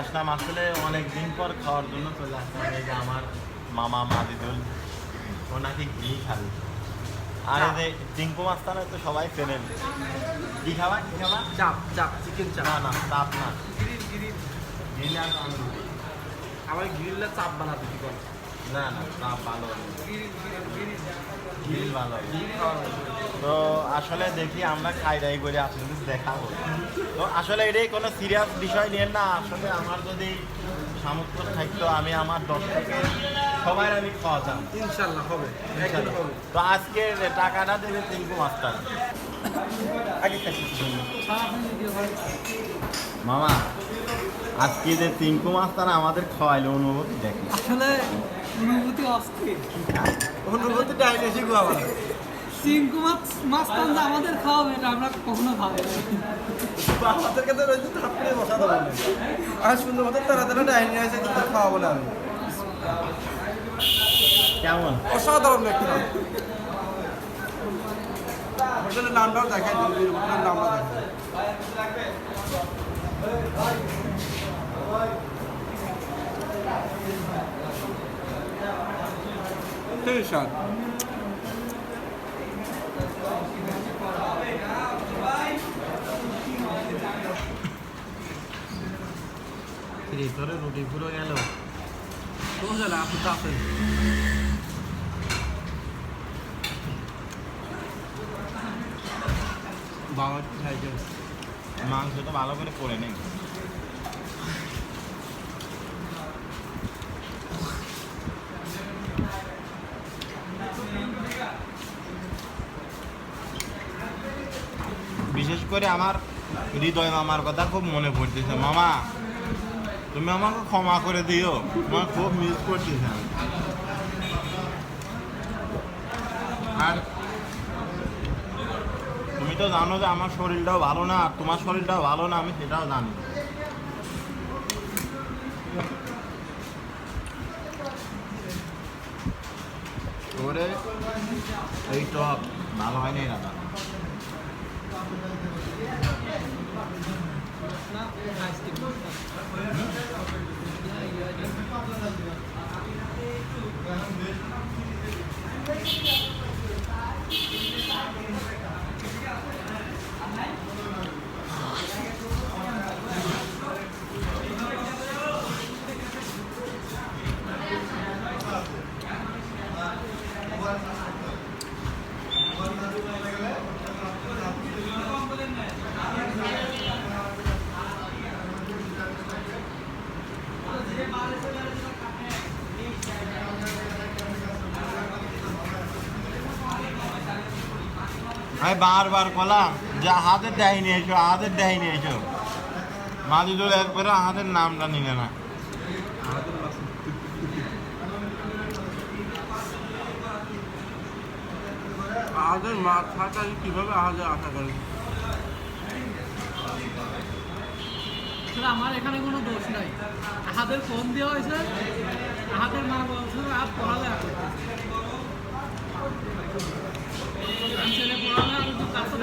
আসলাম। আসলে অনেক দিন পর খাওয়ার জন্য চলে আসলাম। এই যে আমার মামা মাদিদুল ও নাকি ঘি খাবে। আর এই যে টিঙ্কু মাস্তানে তো সবাই চেনেন। কি খাবা কি খাবা? চাপ চাপ চিকেন চাপ না না চাপ না। Grill grill. গ্রিল আর আমার গ্রিলটা চাপ বানাতে কি করে না না চাপ ভালো গ্রিল ভালো তো আসলে দেখি আমরা খাই দাই করে আপনাদের দেখাবো। তো আসলে এটাই কোনো সিরিয়াস বিষয় নিয়ে না আসলে আমার যদি সামর্থ্য থাকতো আমি আমার দর্শকের সবাই আমি খাওয়াতাম ইনশাল্লাহ হবে তো আজকে টাকাটা দেবে টিঙ্কু মাস্টার। মামা আজকে যে টিঙ্কু মাস্টার আমাদের খাওয়াইলো অনুভূতি দেখি আসলে অনুভূতি অস্থির। অনুভূতি ডাইনে শিখব আমার চিঙ্কু মাছ মাছ টান আমাদের খাওয়াবে এটা আমরা কখনো খাব আমাদের কাছে রয়েছে থাপড়ে বসা দেবো আর সুন্দর মতো তারা তারা ডাইনে আছে কিন্তু খাওয়াবো না আমি। কেমন? অসাধারণ একটা নাম হোটেলের নামটাও দেখাই হোটেলের নামটা দেখাই সেই স্বাদ তোরে রুটি পুরো গেল কোন জানে আপনি তো বাবা খাইছে মাংসটা ভালো করে করে নেই করে আমার হৃদয় মামার কথা খুব মনে পড়তেছে। মামা, তুমি আমাকে ক্ষমা করে দিও। আমার খুব মিস করতেছে আর তুমি তো জানো যে আমার শরীরটাও ভালো না, আর তোমার শরীরটাও ভালো না, আমি সেটাও জানি। ওরে, এই টক ভালো হয়নি দাদা। আমি বারবার কলাম যে হাতের দেয় নিয়ে এসো হাতের দেয় নিয়ে এসো মাদিদুল একবারে হাতের নামটা নিলে না। আগে মাছ থাকা কীভাবে আগে আশা করি। আমার এখানে কোনো দোষ নাই। হাতের ফোন দেওয়া হয়েছে হাতের মা বলছে হাত পড়ালে ছেলে পড়ালে আর একটু কাছে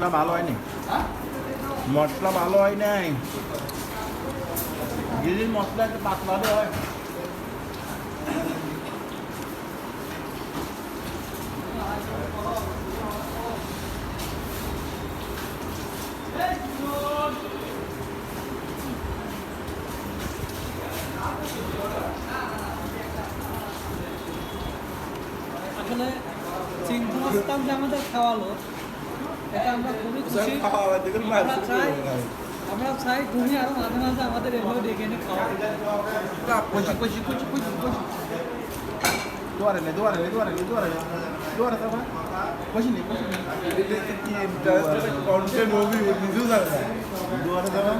মশলা ভালো হয়নি? মশলা ভালো হয় নাই। গিরির মশলা একটু পাতলা হয়। আসলে চিঙ্কু মাস্তান যে আমাদের খাওয়ালো এটা আমরা খুবই খুশি। চাই আমরা চাই তুমি আরও মাঝে মাঝে আমাদের এভাবে ডেকে এনে খাওয়া কষি কষি কষি কষি কষি দুয়ারে নে দুয়ারে নে দুয়ারে নে দুয়ারে নে। দুয়ারে তো ভাই। কষি নে কষি নে। কি কন্টেন্ট মুভি নিজেও জানে দুয়ারে যাবা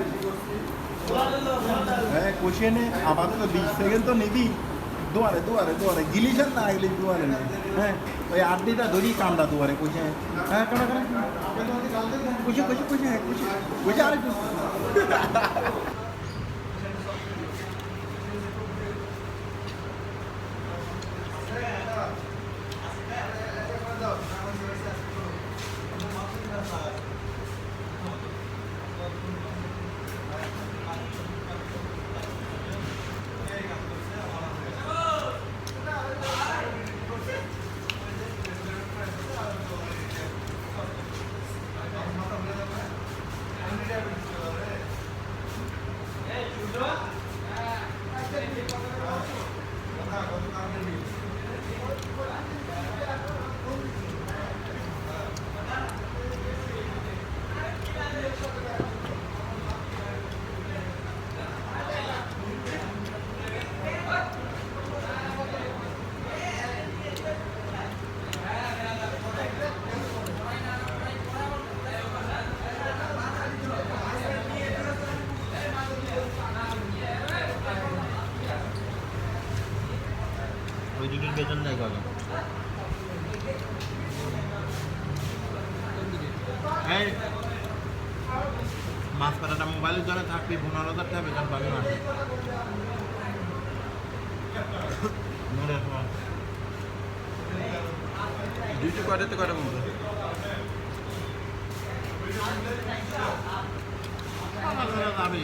আপাতত বিশ সেকেন্ড তো নিবি। দুয়ারে দুয়ারে দুয়ারে। গিলিছেন না এগুলি দুয়ারে? নে হ্যাঁ? ওই আড্ডিটা ধরি কান্দা দুয়ারে কষে হ্যাঁ কাটা কাটা কষি কষি কষি হ্যাঁ কষি কষি আরেকটু ওই বেতন দেয় এই মাছ কাটাটা মোবাইলের জন্য থাকবি পনেরো হাজার টাকা বেতন পাবি মাসে। ডিউটি মধ্যে আমার বেলা যাবি।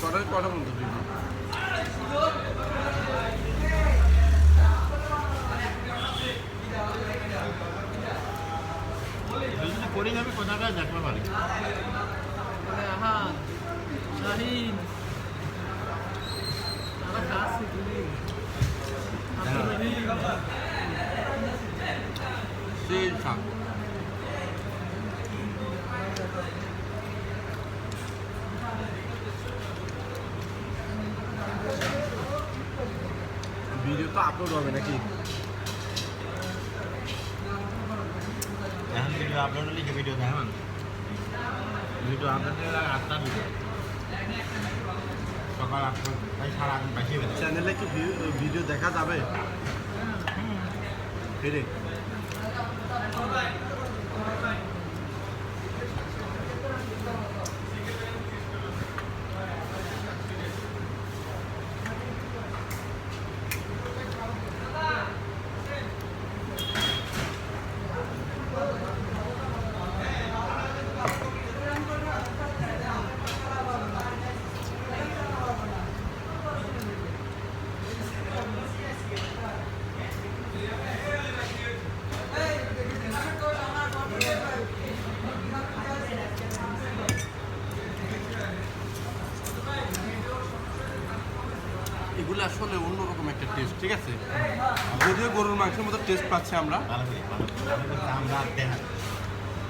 কয়টা কয়টা মধ্যে আপলোড হবে নাকি? এখন ভিডিও আপলোড হলে কি ভিডিও দেখান ভিডিও আপলোড হলে আটটা ভিডিও সকাল আটটা তাই সারা আট চ্যানেলে কি ভিডিও দেখা যাবে? ফিরে। এগুলো আসলে অন্যরকম একটা টেস্ট ঠিক আছে? যদিও গরুর মাংসের মতো টেস্ট পাচ্ছি আমরা।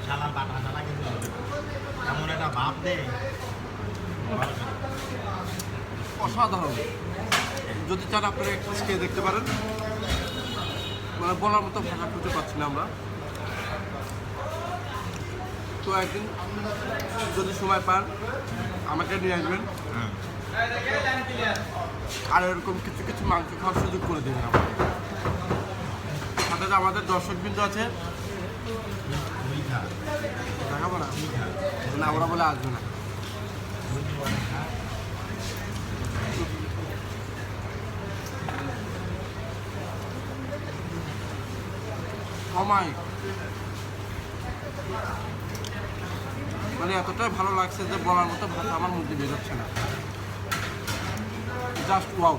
শালা বাটা কিন্তু এমন একটা ভাব অসাধারণ। যদি চান আপনারা একটু খেয়ে দেখতে পারেন। মানে বলার মতো ভাষা খুঁজে পাচ্ছি না আমরা। তো একদিন যদি সময় পান আমাকে নিয়ে আসবেন। হুম। আর এরকম কিছু কিছু মাংস খাওয়ার সুযোগ করে দেবেন আমাদের সাথে আমাদের দর্শকবৃন্দ আছে। দেখাবো না? না, ওরা বলে আসবে না। মানে এতটাই ভালো লাগছে যে বলার মতো ভাষা আমার মধ্যে বেরোচ্ছে না। Just wow.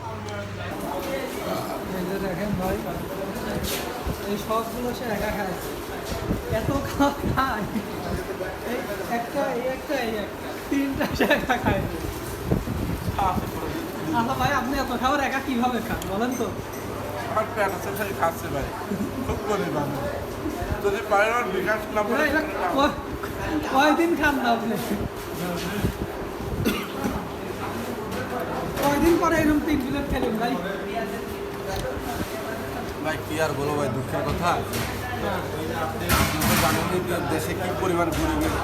দেখেন ভাই এই সবগুলো সে একা খায়। এত খায়। এই একটা এই একটা এই একটা তিনটা সে একা খায়। আচ্ছা ভাই আপনি এত খাবার একা কীভাবে খান বলেন তো? আমার পেট আছে তাই খাচ্ছে ভাই। খুব গরিব আমি। যদি পারে আমার বিকাশ নাম্বার কয়দিন খান না আপনি কয়দিন পরে এরকম তিন প্লেট খেলেন ভাই। ভাই কি আর বলো ভাই দুঃখের কথা। দেশে কি পরিমাণ গরিবের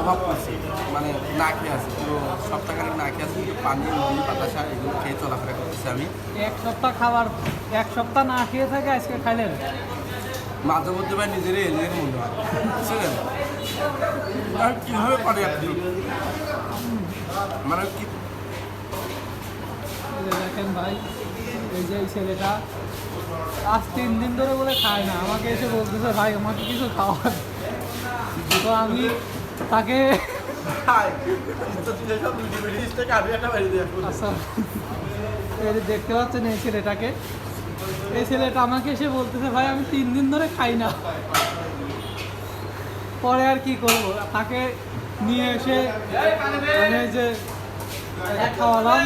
অভাব পড়ছে মানে না খেয়ে আছে পুরো সপ্তাহখানেক না খেয়ে আছে কিন্তু পানি মুড়ি বাতাসা এগুলো খেয়ে চলাফেরা করতেছি আমি। এক সপ্তাহ খাবার এক সপ্তাহ না খেয়ে থাকে আজকে খাইলেন? মাঝে মধ্যে ভাই নিজেরই এলিয়েন মনে হয়। বুঝলেন কীভাবে পারে আপনি? মানে কি দেখেন ভাই, এই যে এই ছেলেটা, আজ তিন দিন ধরে বলে খায় না। আমাকে এসে বলতেছে, ভাই, আমাকে কিছু খাওয়ার তো আমি তাকে আচ্ছা। দেখতে পাচ্ছেন এই ছেলেটাকে। এই ছেলেটা আমাকে এসে বলতেছে, ভাই, আমি তিন দিন ধরে খাই না। পরে আর কি করব? তাকে নিয়ে এসে মানে যে খাওয়ালাম।